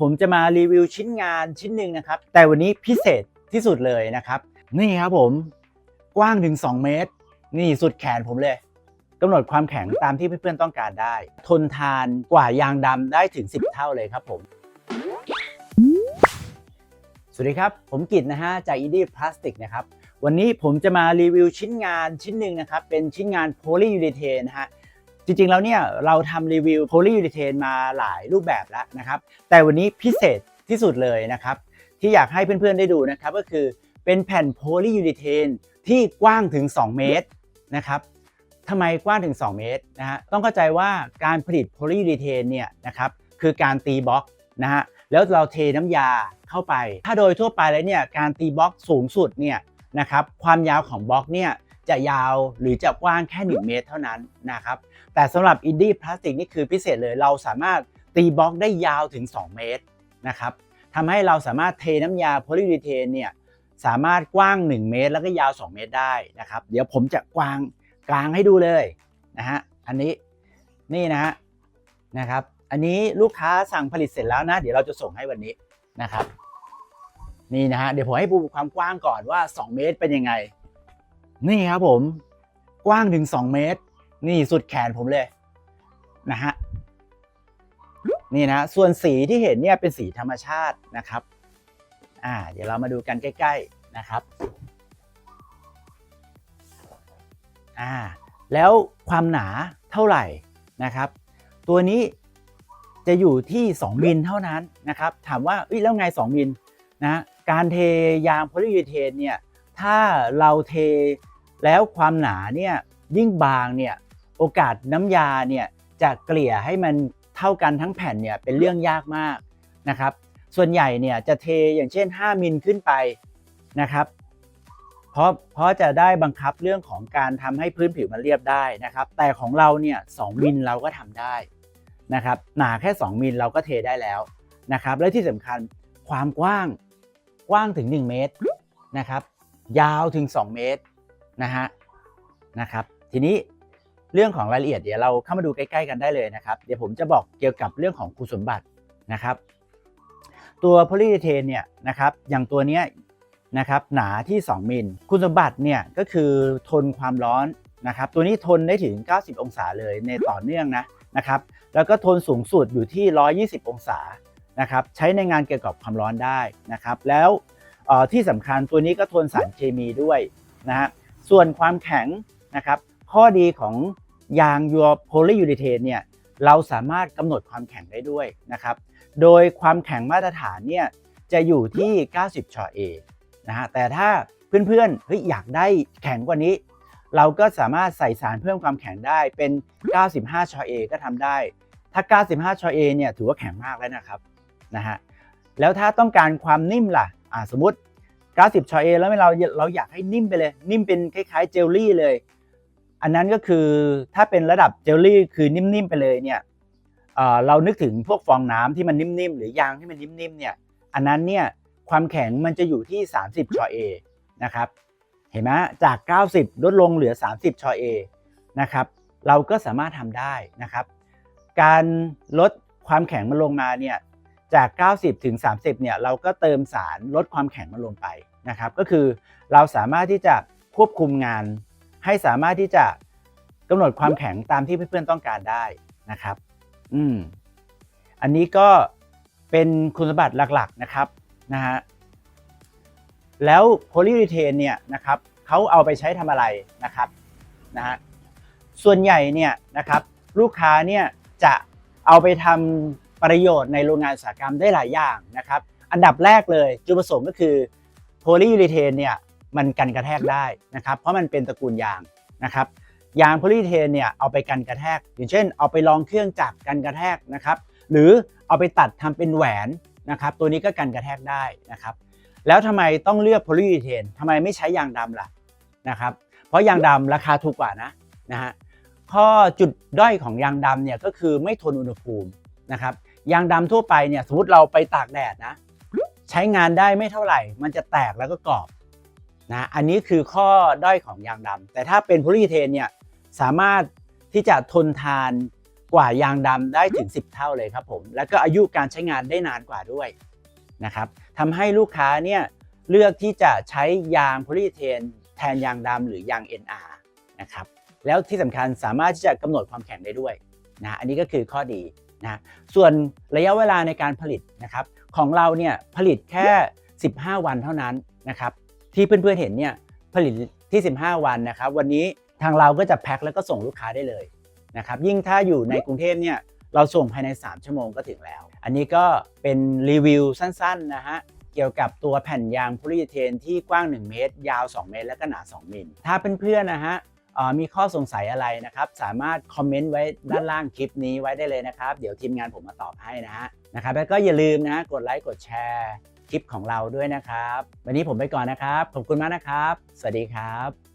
ผมจะมารีวิวชิ้นงานชิ้นหนึ่งนะครับ แต่วันนี้พิเศษที่สุดเลยนะครับ นี่ครับผมกว้างถึง 2 เมตร นี่สุดแขนผมเลยกำหนดความแข็งตามที่เพื่อนๆต้องการได้ ทนทานกว่ายางดำได้ถึง 10 เท่าเลยครับผม สวัสดีครับ ผมกิตนะฮะจาก i n d i e Plastic นะครับ วันนี้ผมจะมารีวิวชิ้นงานชิ้นหนึ่งนะครับ เป็นชิ้นงานโพลียู r เทนนะฮะ จริงๆ แล้วเนี่ยเราทำรีวิวโพลียู r เทนมาหลายรูปแบบแล้วนะครับ แต่วันนี้พิเศษที่สุดเลยนะครับ ที่อยากให้เพื่อนๆได้ดูนะครับ ก็คือเป็นแผ่นโพลียู r เทนที่กว้างถึง 2 เมตรนะครับทำไมกว้างถึง 2 เมตรนะฮะต้องเข้าใจว่าการผลิตโพลียู r เทนเนี่ยนะครับคือการตีบล็อกนะฮะแล้วเราเทน้ำยาเข้าไป ถ้าโดยทั่วไปแล้วเนี่ยการตีบล็อกสูงสุดเนี่ยนะครับความยาวของบล็อกเนี่ย จะยาวหรือจะกว้างแค่ 1 เมตรเท่านั้นนะครับ แต่สำหรับอินดี้พลาสติกนี่คือพิเศษเลยเราสามารถตีบล็อกได้ยาวถึง 2 เมตรนะครับทำให้เราสามารถเทน้ำยาโพลียูรีเทนเนี่ยสามารถกว้าง 1 เมตร แล้วก็ยาว 2 เมตรได้นะครับ เดี๋ยวผมจะกวางกลางให้ดูเลยนะฮะอันนี้นี่นะฮะนะครับ อันนี้ลูกค้าสั่งผลิตเสร็จแล้วนะ เดี๋ยวเราจะส่งให้วันนี้นะครับ นี่นะฮะเดี๋ยวผมให้ดูความกว้างก่อนว่า 2 เมตรเป็นยังไง นี่ครับผมกว้างถึง 2 เมตร นี่สุดแขนผมเลยนะฮะนี่นะส่วนสีที่เห็นเนี่ยเป็นสีธรรมชาตินะครับอ่าเดี๋ยวเรามาดูกันใกล้ๆนะครับอ่าแล้วความหนาเท่าไหร่นะครับ ตัวนี้จะอยู่ที่ 2 มิลเท่านั้นนะครับ ถามว่าอ้ยแล้วไง 2 มิลนะการเทยางโพลียูรีเทนเนี่ย ถ้าเราเทแล้วความหนาเนี่ยยิ่งบางเนี่ยโอกาสน้ำยาเนี่ยจะเกลี่ยให้มันเท่ากันทั้งแผ่นเนี่ยเป็นเรื่องยากมากนะครับ ส่วนใหญ่เนี่ยจะเทอย่างเช่น 5 มิลขึ้นไปนะครับเพราะเพราะจะได้บังคับเรื่องของการทำให้พื้นผิวมันเรียบได้นะครับ แต่ของเราเนี่ยสมิลเราก็ทำได้นะครับ หนาแค่ 2 มิลเราก็เทได้แล้วนะครับ และที่สำคัญความกว้างกว้างถึง 1 เมตรนะครับ ยาวถึง 2 เมตรนะฮะนะครับ ทีนี้เรื่องของรายละเอียดเดี๋ยวเราเข้ามาดูใกล้ ๆ กันได้เลยนะครับ เดี๋ยวผมจะบอกเกี่ยวกับเรื่องของคุณสมบัตินะครับ ตัวโพลีเอเทนเนี่ยนะครับอย่างตัวเนี้ยนะครับหนาที่ 2 มิล คุณสมบัติเนี่ยก็คือทนความร้อนนะครับ ตัวนี้ทนได้ถึง 90 องศาเลยในต่อเนื่องนะนะครับ แล้วก็ทนสูงสุดอยู่ที่ 120 องศานะครับ ใช้ในงานเกี่ยวกับความร้อนได้นะครับ แล้ว ที่สำคัญตัวนี้ก็ทนสารเคมีด้วยนะฮะส่วนความแข็งนะครับข้อดีของยางยัวโพลียูริเทนเนี่ยเราสามารถกำหนดความแข็งได้ด้วยนะครับโดยความแข็งมาตรฐานเนี่ยจะอยู่ที่ 90ชอเอนะฮะแต่ถ้าเพื่อนๆเฮ้ยอยากได้แข็งกว่านี้ เราก็สามารถใส่สารเพิ่มความแข็งได้เป็น 95ชอเอก็ทำได้ ถ้า 95ชอเอเนี่ยถือว่าแข็งมากแล้วนะครับนะฮะแล้วถ้าต้องการความนิ่มล่ะ อ่าสมมติ 90ชอยเอแล้วเราเราอยากให้นิ่มไปเลย นิ่มเป็นคล้ายๆเจลลี่เลย อันนั้นก็คือถ้าเป็นระดับเจลลี่คือนิ่มๆไปเลยเนี่ยเรานึกถึงพวกฟองน้ำที่มันนิ่มๆหรือยางที่มันนิ่มๆเนี่ยอันนั้นเนี่ยความแข็งมันจะอยู่ที่ 30ชอเอนะครับเห็นไหมจาก 90 ลดลงเหลือ 30ชอเอนะครับเราก็สามารถทำได้นะครับ การลดความแข็งมันลงมาเนี่ย จาก 90 ถึง 30 เนี่ยเราก็เติมสารลดความแข็งมันลงไปนะครับ ก็คือเราสามารถที่จะควบคุมงาน ให้สามารถที่จะกำหนดความแข็งตามที่เพื่อนๆต้องการได้นะครับ อืม อันนี้ก็เป็นคุณสมบัติหลักๆนะครับนะฮะ แล้วโพลียูรีเทนเนี่ยนะครับเขาเอาไปใช้ทำอะไรนะครับนะฮะ ส่วนใหญ่เนี่ยนะครับลูกค้าเนี่ยจะเอาไปทำ ประโยชน์ในโรงงานอุตสาหกรรมได้หลายอย่างนะครับ อันดับแรกเลยจุดประสงค์ก็คือโพลียูรีเทนเนี่ยมันกันกระแทกได้นะครับ เพราะมันเป็นตระกูลยางนะครับยางโพลีเทนเนี่ยเอาไปกันกระแทก อย่างเช่น เอาไปลองเครื่องจักรกันกระแทกนะครับ หรือเอาไปตัดทำเป็นแหวนนะครับ ตัวนี้ก็กันกระแทกได้นะครับ แล้วทำไมต้องเลือกโพลีอีเทนทำไมไม่ใช้ยางดำล่ะนะครับ เพราะยางดำราคาถูกกว่านะนะฮะข้อจุดด้อยของยางดำเนี่ยก็คือไม่ทนอุณหภูมิ นะครับยางดำทั่วไปเนี่ยสมมติเราไปตากแดดนะ ใช้งานได้ไม่เท่าไหร่ มันจะแตกแล้วก็กรอบนะอันนี้คือข้อด้อยของยางดำแต่ถ้าเป็นโพลีเทนเนี่ยสามารถที่จะทนทานกว่ายางดำได้ถึง 10 เท่าเลยครับผม แล้วก็อายุการใช้งานได้นานกว่าด้วยนะครับทำให้ลูกค้าเนี่ยเลือกที่จะใช้ยางโพลีเทนแทนยางดำหรือยาง NR นะครับแล้วที่สำคัญสามารถที่จะกำหนดความแข็งได้ด้วยนะอันนี้ก็คือข้อดี นะส่วนระยะเวลาในการผลิตนะครับของเราเนี่ยผลิตแค่ 15 วันเท่านั้นนะครับที่เพื่อนๆเห็นเนี่ยผลิตที่ 15 วันนะครับวันนี้ทางเราก็จะแพ็คแล้วก็ส่งลูกค้าได้เลยนะครับยิ่งถ้าอยู่ในกรุงเทพเนี่ยเราส่งภายใน 3 ชั่วโมงก็ถึงแล้ว อันนี้ก็เป็นรีวิวสั้นๆนะฮะเกี่ยวกับตัวแผ่นยางโพลีเอเทนที่กว้าง 1 เมตร ยาว 2 เมตร และก็หนา 2 มิล ถ้าเพื่อนๆนะฮะ มีข้อสงสัยอะไรนะครับ สามารถคอมเมนต์ไว้ด้านล่างคลิปนี้ไว้ได้เลยนะครับ เดี๋ยวทีมงานผมมาตอบให้นะฮะนะครับ แล้วก็อย่าลืมนะกดไลค์กดแชร์คลิปของเราด้วยนะครับ วันนี้ผมไปก่อนนะครับ ขอบคุณมากนะครับ สวัสดีครับ